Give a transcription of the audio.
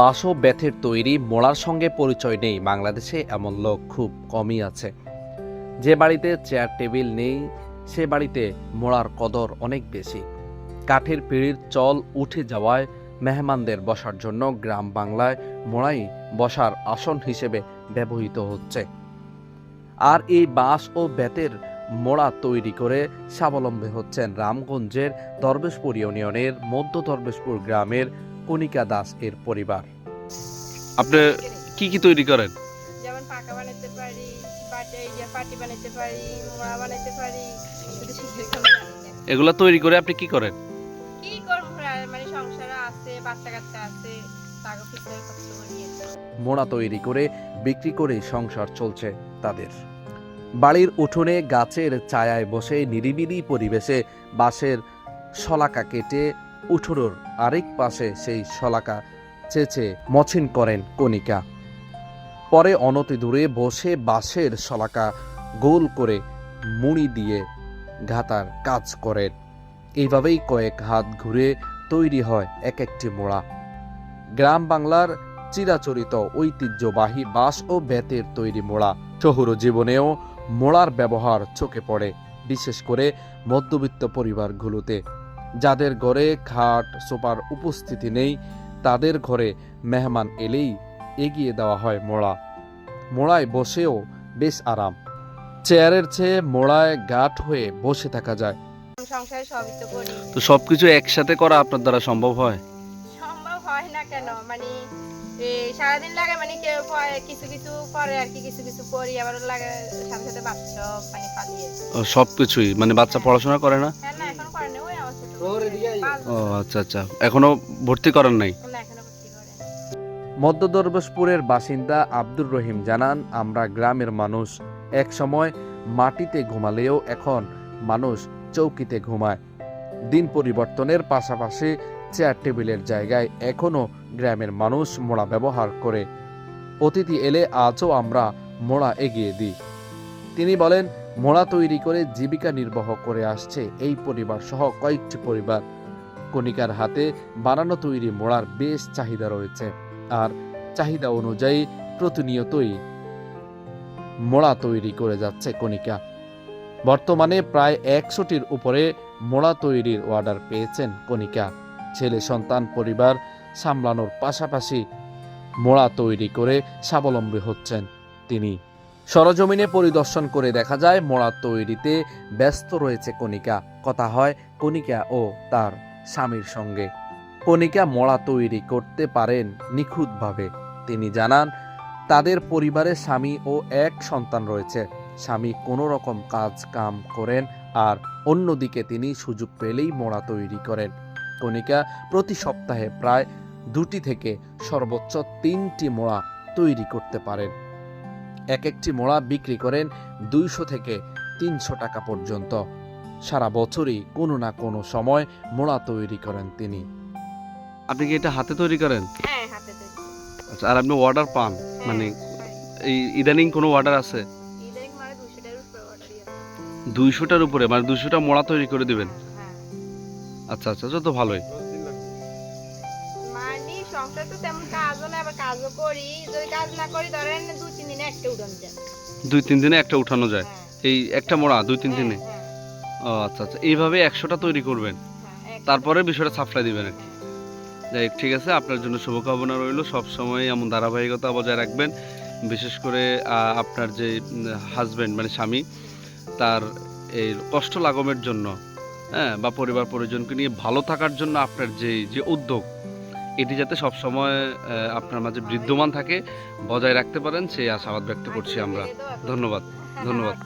বাঁশ ও বেতের তৈরি, মোড়ার সঙ্গে পরিচয় নেই বাংলাদেশে এমন লোক খুব কমই আছে। যে বাড়িতে চেয়ার টেবিল নেই, সে বাড়িতে মোড়ার কদর অনেক বেশি। কাঠের পিঁড়ির চল উঠে যাওয়ায় মেহমানদের বসার জন্য গ্রাম বাংলায় মোড়াই বসার আসন হিসেবে ব্যবহৃত হচ্ছে। আর এই বাঁশ ও বেতের মোড়া তৈরি করে স্বাবলম্বী হচ্ছেন রামগঞ্জের দরবেশপুর ইউনিয়নের মধ্য দরবেশপুর গ্রামের কণিকা দাস এর পরিবার। আপনি কি কি তৈরি করেন? যেমন পাকা বানাতে পারি পাটি বানাতে পারি মোড়া বানাতে পারি। এগুলা তৈরি করে আপনি কি করেন? কি করব মানে সংসার আছে বাচ্চা কাচ্চা আছে মোড়া তৈরি করে বিক্রি করে সংসার চলছে তাদের। বাড়ির উঠোনে গাছের ছায়ায় বসে নিরিবিলি পরিবেশে বাঁশের শলাকা কেটে উঠোনোর আরেক পাশে সেই শলাকা চেচে মছিন করেন কণিকা। পরে অনতি দূরে বসে বাঁশের শলাকা গোল করে মুড়ি দিয়ে ঘাতার কাজ করেন। এইভাবেই কয়েক হাত ঘুরে তৈরি হয় এক একটি মোড়া। গ্রাম বাংলার চিরাচরিত ঐতিহ্যবাহী বাঁশ ও বেতের তৈরি মোড়া। শহুর জীবনেও মোড়ার ব্যবহার চোখে পড়ে, বিশেষ করে মধ্যবিত্ত পরিবারগুলোতে। যাদের ঘরে খাট সোপার উপস্থিতি নেই তাদের ঘরে মেহমান এলেই এগিয়ে দেওয়া হয় মোড়া। মোড়ায় বসেও বেশ আরাম। চেয়ারের চেয়ে মোড়ায় গাঠ হয়ে বসে থাকা যায়। তো করি। তো সবকিছু একসাথে করা আপনার দ্বারা সম্ভব হয়? সম্ভব হয় না কেন? মানে সারাদিন লাগে মানে কেউ কিছু কিছু পরে আর কি কিছু কিছু করি আবার লাগে সাথে সাথে বাচ্চা মানে পালিয়ে ও, সবকিছুই? মানে বাচ্চা পড়াশোনা করে না ও আচ্ছা আচ্ছা। এখনও ভর্তি করেন নাই? না এখনও ভর্তি করে না। মধ্য দরবেশপুরের বাসিন্দা আব্দুর রহিম জানান আমরা গ্রামের মানুষ। এক সময় মাটিতে ঘুমালেও এখন মানুষ চৌকিতে ঘুমায়। দিন পরিবর্তনের পাশাপাশি চেয়ার টেবিলের জায়গায় এখনও গ্রামের মানুষ মোড়া ব্যবহার করে। অতিথি এলে আজও আমরা মোড়া এগিয়ে দিই। তিনি বলেন, মোড়া তৈরি করে জীবিকা নির্বাহ করে আসছে এই পরিবার সহ কয়েকটি পরিবার। কণিকার হাতে বানানো তৈরি মোড়ার বেশ চাহিদা রয়েছে আর চাহিদা অনুযায়ী প্রতিনিয়তই মোড়া তৈরি করে যাচ্ছে কণিকা। বর্তমানে প্রায় একশোটির উপরে মোড়া তৈরির অর্ডার পেয়েছেন কণিকা। ছেলে, সন্তান, পরিবার সামলানোর পাশাপাশি মোড়া তৈরি করে স্বাবলম্বী হচ্ছেন তিনি। সরজমিনে পরিদর্শন করে দেখা যায়, মোড়া তৈরিতে ব্যস্ত রয়েছে কণিকা। কথা হয় কণিকা ও তার স্বামীর সঙ্গে। কণিকা মোড়া তৈরি করতে পারেন নিখুঁতভাবে। তিনি জানান, তাদের পরিবারে স্বামী ও এক সন্তান রয়েছে। স্বামী কোনো রকম কাজ কাম করেন আর অন্যদিকে তিনি সুযোগ পেলেই মোড়া তৈরি করেন। কণিকা প্রতি সপ্তাহে প্রায় দুটি থেকে সর্বোচ্চ তিনটি মোড়া তৈরি করতে পারেন। এক একটি মোড়া বিক্রি করেন দুইশো থেকে তিনশো টাকা পর্যন্ত। সারা বছরই কোনো না কোনো সময় মোড়া তৈরি করেন তিনি। আপনি কি এটা হাতে তৈরি করেন? হ্যাঁ হাতে তৈরি আচ্ছা আর আপনি অর্ডার পান? মানে হ্যাঁ, এই ইদানিং কোনো অর্ডার আছে? ইদানিং মানে দুইশোটার উপরে মানে দুইশোটা মোড়া তৈরি করে দিবেন? হ্যাঁ। আচ্ছা আচ্ছা যত ভালোই। সংসার তো তেমন কাজও না আবার কাজও করি। যদি কাজ না করি ধরেন দু তিন দিনে একটা উড়ন যায়। দুই তিন দিনে একটা উঠানো যায়? হ্যাঁ, এই একটা মোড়া দুই তিন দিনে? হ্যাঁ, ও আচ্ছা আচ্ছা। এইভাবে একশোটা তৈরি করবেন। হ্যাঁ, তারপরে বিষয়টা সাপ্লাই দিবেন আর কি। যাই ঠিক আছে আপনার জন্য শুভকামনা রইল। সবসময় এমন ধারাবাহিকতা বজায় রাখবেন। বিশেষ করে আপনার যে হাজব্যান্ড মানে স্বামী তার এই কষ্ট লাগমের জন্য হ্যাঁ বা পরিবার পরিজনকে নিয়ে ভালো থাকার জন্য আপনার যে যে উদ্যোগ এটি যাতে সবসময় আপনার মাঝে বিদ্যমান থাকে, বজায় রাখতে পারেন, সেই আশাবাদ ব্যক্ত করছি আমরা ধন্যবাদ ধন্যবাদ।